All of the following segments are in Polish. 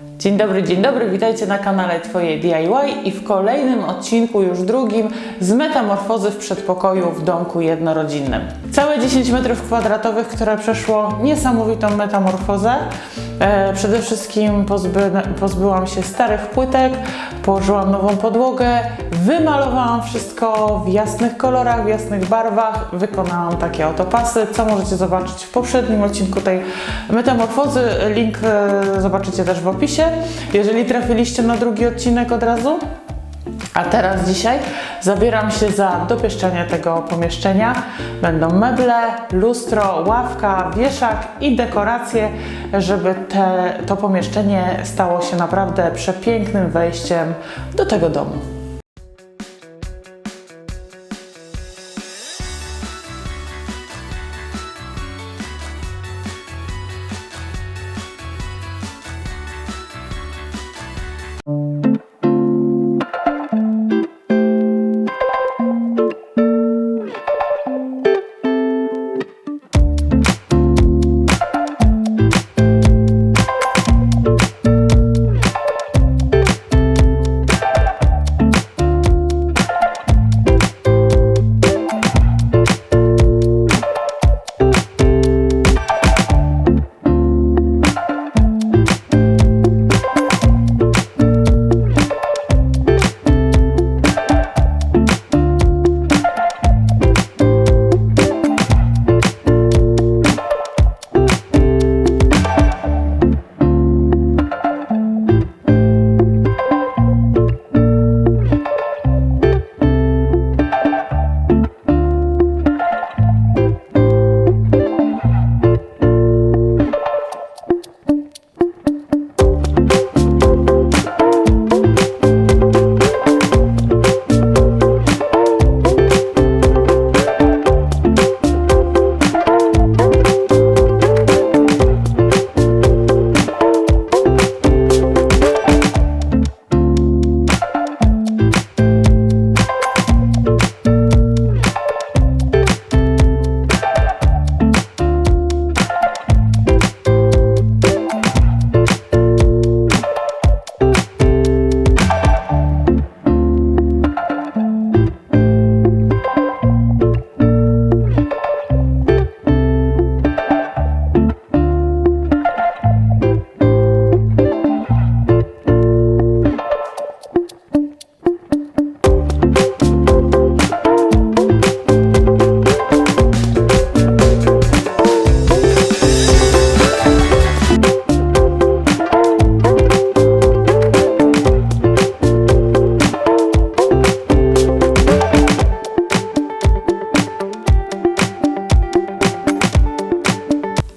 Dzień dobry, dzień dobry, witajcie na kanale Twoje DIY i w kolejnym odcinku, już drugim, z metamorfozy w przedpokoju w domku jednorodzinnym. Całe 10 metrów kwadratowych, które przeszło niesamowitą metamorfozę. E, przede wszystkim pozby, pozbyłam się starych płytek, położyłam nową podłogę, wymalowałam wszystko w jasnych kolorach, w jasnych barwach, wykonałam takie oto pasy, co możecie zobaczyć w poprzednim odcinku tej metamorfozy. Link e, zobaczycie też w opisie, jeżeli trafiliście na drugi odcinek od razu. A teraz dzisiaj zabieram się za dopieszczenie tego pomieszczenia. Będą meble, lustro, ławka, wieszak i dekoracje, żeby te, to pomieszczenie stało się naprawdę przepięknym wejściem do tego domu.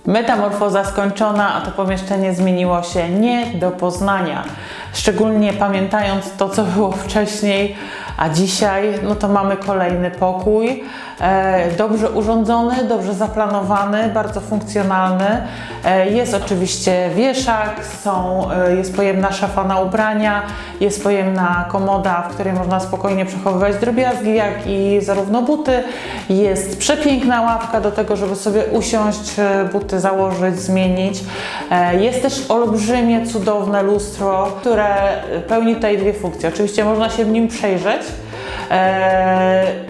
Metamorfoza skończona, a to pomieszczenie zmieniło się nie do poznania. Szczególnie pamiętając to, co było wcześniej, a dzisiaj, no to mamy kolejny pokój. E, dobrze urządzony, dobrze zaplanowany, bardzo funkcjonalny. E, jest oczywiście wieszak, są, e, jest pojemna szafa na ubrania, jest pojemna komoda, w której można spokojnie przechowywać drobiazgi, jak i zarówno buty. Jest przepiękna ławka do tego, żeby sobie usiąść, buty założyć, zmienić. Jest też olbrzymie, cudowne lustro, które pełni tutaj dwie funkcje. Oczywiście można się w nim przejrzeć,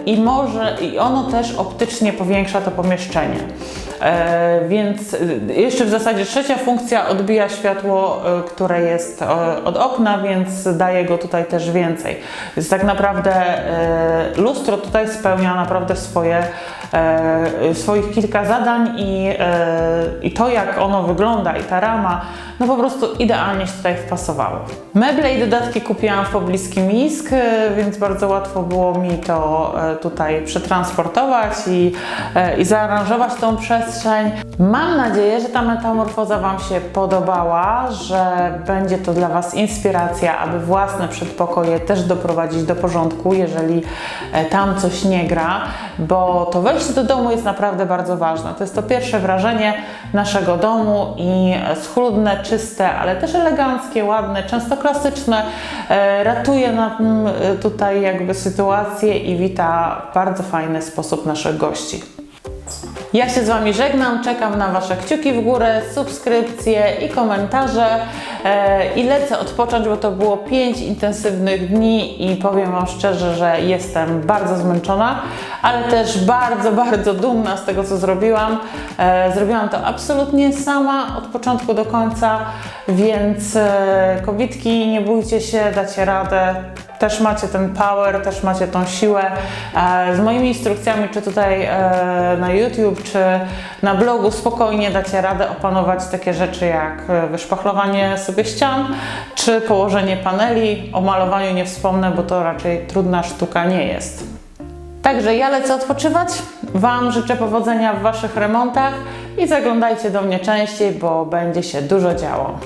i może i ono też optycznie powiększa to pomieszczenie. E, więc y, jeszcze w zasadzie trzecia funkcja odbija światło, które jest e, od okna, więc daje go tutaj też więcej. Więc tak naprawdę e, lustro tutaj spełnia naprawdę swoje, e, swoich kilka zadań i, e, i to jak ono wygląda i ta rama, no po prostu idealnie się tutaj wpasowało. Meble i dodatki kupiłam w pobliskim Misk, e, więc bardzo łatwo było mi to e, tutaj przetransportować i, e, i zaaranżować tą przestrzeń. Mam nadzieję, że ta metamorfoza Wam się podobała, że będzie to dla Was inspiracja, aby własne przedpokoje też doprowadzić do porządku, jeżeli e, tam coś nie gra, bo to wejście do domu jest naprawdę bardzo ważne. To jest to pierwsze wrażenie naszego domu i schludne, czyste, ale też eleganckie, ładne, często klasyczne, e, ratuje nam e, tutaj jakby sytuację i wita w bardzo fajny sposób naszych gości. Ja się z Wami żegnam, czekam na Wasze kciuki w górę, subskrypcje i komentarze e, i lecę odpocząć, bo to było 5 intensywnych dni i powiem Wam szczerze, że jestem bardzo zmęczona, ale też bardzo, bardzo dumna z tego, co zrobiłam. E, zrobiłam to absolutnie sama od początku do końca, więc e, kobitki, nie bójcie się, dacie radę. Też macie ten power, też macie tą siłę. E, Z moimi instrukcjami, czy tutaj e, na YouTube, czy na blogu, spokojnie dacie radę opanować takie rzeczy jak e, wyszpachlowanie sobie ścian, czy położenie paneli. O malowaniu nie wspomnę, bo to raczej trudna sztuka nie jest. Także ja lecę odpoczywać. Wam życzę powodzenia w Waszych remontach i zaglądajcie do mnie częściej, bo będzie się dużo działo.